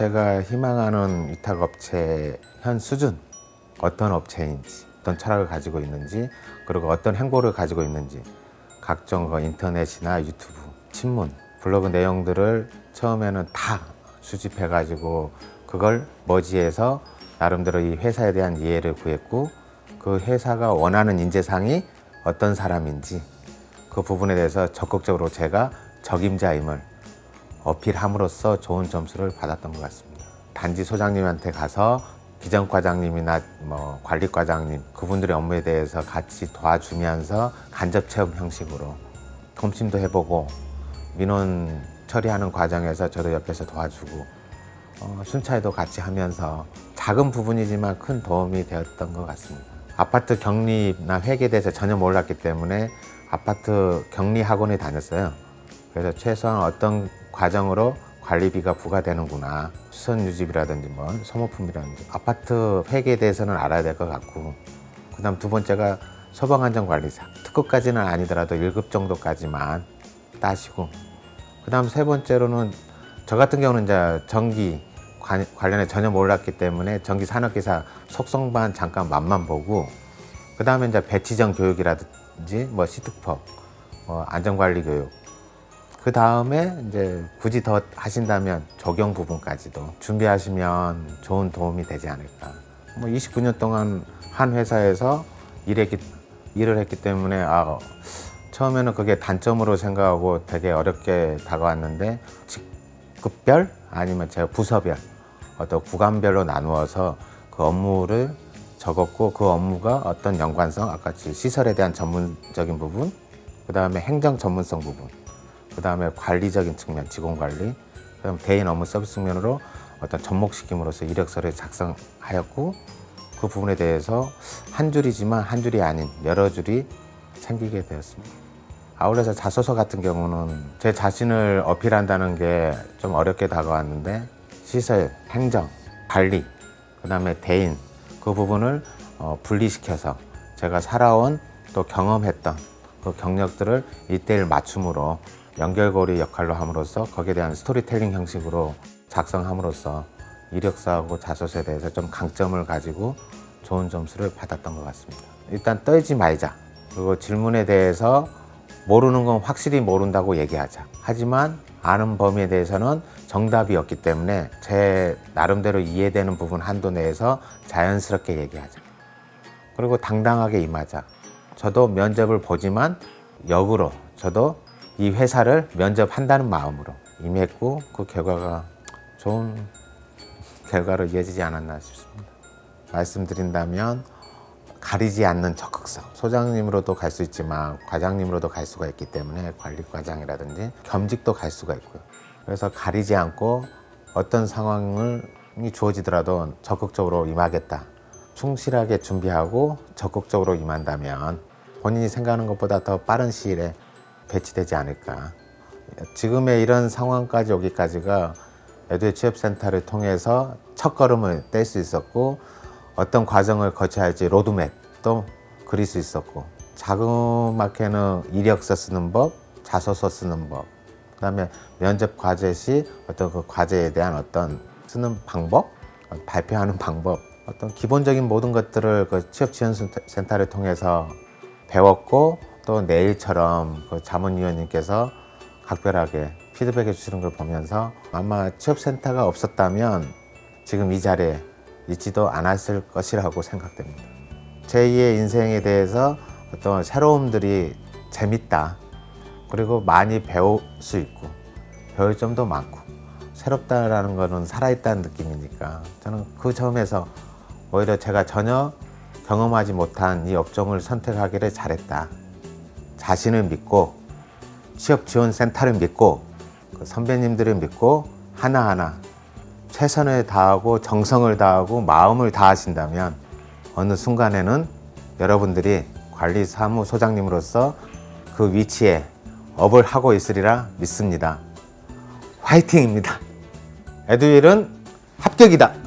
제가 희망하는 위탁업체 현 수준 어떤 업체인지 어떤 철학을 가지고 있는지 그리고 어떤 행보를 가지고 있는지 각종 그 인터넷이나 유튜브 신문 블로그 내용들을 처음에는 다 수집해 가지고 그걸 머지해서 나름대로 이 회사에 대한 이해를 구했고 그 회사가 원하는 인재상이 어떤 사람인지 그 부분에 대해서 적극적으로 제가 적임자임을 어필함으로써 좋은 점수를 받았던 것 같습니다. 단지 소장님한테 가서 기정과장님이나 뭐 관리 과장님 그분들의 업무에 대해서 같이 도와주면서 간접 체험 형식으로 검침도 해보고 민원 처리하는 과정에서 저도 옆에서 도와주고 어, 순차에도 같이 하면서 작은 부분이지만 큰 도움이 되었던 것 같습니다. 아파트 격리나 회계에 대해서 전혀 몰랐기 때문에 아파트 격리 학원에 다녔어요. 그래서 최소한 어떤 과정으로 관리비가 부과되는구나. 수선 유지비라든지 뭐 소모품이라든지 아파트 회계에 대해서는 알아야 될 것 같고 그다음 두 번째가 소방안전관리사 특급까지는 아니더라도 1급 정도까지만 따시고 그다음 세 번째로는 저 같은 경우는 이제 전기 관- 관련해 전혀 몰랐기 때문에 전기 산업기사 속성반 잠깐 맛만 보고 그 다음에 이제 배치정 교육이라든지 뭐 시특법, 뭐 안전관리 교육. 그 다음에 이제 굳이 더 하신다면 적용 부분까지도 준비하시면 좋은 도움이 되지 않을까. 뭐 29년 동안 한 회사에서 일했기, 일을 했기 때문에 아, 처음에는 그게 단점으로 생각하고 되게 어렵게 다가왔는데 직급별 아니면 제가 부서별 어떤 구간별로 나누어서 그 업무를 적었고 그 업무가 어떤 연관성 아까 지 시설에 대한 전문적인 부분 그 다음에 행정 전문성 부분 그 다음에 관리적인 측면 직원 관리 그 다음 대인 업무 서비스 측면으로 어떤 접목시킴으로써 이력서를 작성하였고 그 부분에 대해서 한 줄이지만 한 줄이 아닌 여러 줄이 생기게 되었습니다. 아울러서 자소서 같은 경우는 제 자신을 어필한다는 게 좀 어렵게 다가왔는데 시설, 행정, 관리, 그 다음에 대인 그 부분을 어, 분리시켜서 제가 살아온 또 경험했던 그 경력들을 일대일 맞춤으로 연결고리 역할로 함으로써 거기에 대한 스토리텔링 형식으로 작성함으로써 이력서하고 자소서에 대해서 좀 강점을 가지고 좋은 점수를 받았던 것 같습니다. 일단 떨지 말자. 그리고 질문에 대해서 모르는 건 확실히 모른다고 얘기하자. 하지만 아는 범위에 대해서는 정답이 없기 때문에 제 나름대로 이해되는 부분 한도 내에서 자연스럽게 얘기하자. 그리고 당당하게 임하자. 저도 면접을 보지만 역으로 저도 이 회사를 면접한다는 마음으로 임했고 그 결과가 좋은 결과로 이어지지 않았나 싶습니다. 말씀드린다면 가리지 않는 적극성. 소장님으로도 갈 수 있지만 과장님으로도 갈 수가 있기 때문에 관리과장이라든지 겸직도 갈 수가 있고요. 그래서 가리지 않고 어떤 상황이 주어지더라도 적극적으로 임하겠다. 충실하게 준비하고 적극적으로 임한다면 본인이 생각하는 것보다 더 빠른 시일에 배치되지 않을까. 지금의 이런 상황까지 오기까지가 에듀 취업센터를 통해서 첫 걸음을 뗄 수 있었고 어떤 과정을 거쳐야 할지 로드맵도 그릴 수 있었고 자그맣게는 이력서 쓰는 법, 자소서 쓰는 법, 그다음에 면접 과제 시 어떤 그 과제에 대한 어떤 쓰는 방법, 발표하는 방법, 어떤 기본적인 모든 것들을 그 취업 지원 센터를 통해서 배웠고 또 내일처럼 그 자문위원님께서 각별하게 피드백해 주시는 걸 보면서 아마 취업센터가 없었다면 지금 이 자리에 있지도 않았을 것이라고 생각됩니다. 제2의 인생에 대해서 어떤 새로움들이 재밌다. 그리고 많이 배울 수 있고 배울 점도 많고 새롭다라는 거는 살아있다는 느낌이니까 저는 그 점에서 오히려 제가 전혀 경험하지 못한 이 업종을 선택하기를 잘했다. 자신을 믿고 취업 지원 센터를 믿고 그 선배님들을 믿고 하나하나 최선을 다하고 정성을 다하고 마음을 다하신다면 어느 순간에는 여러분들이 관리사무소장님으로서 그 위치에 업을 하고 있으리라 믿습니다. 화이팅입니다. 에듀윌은 합격이다.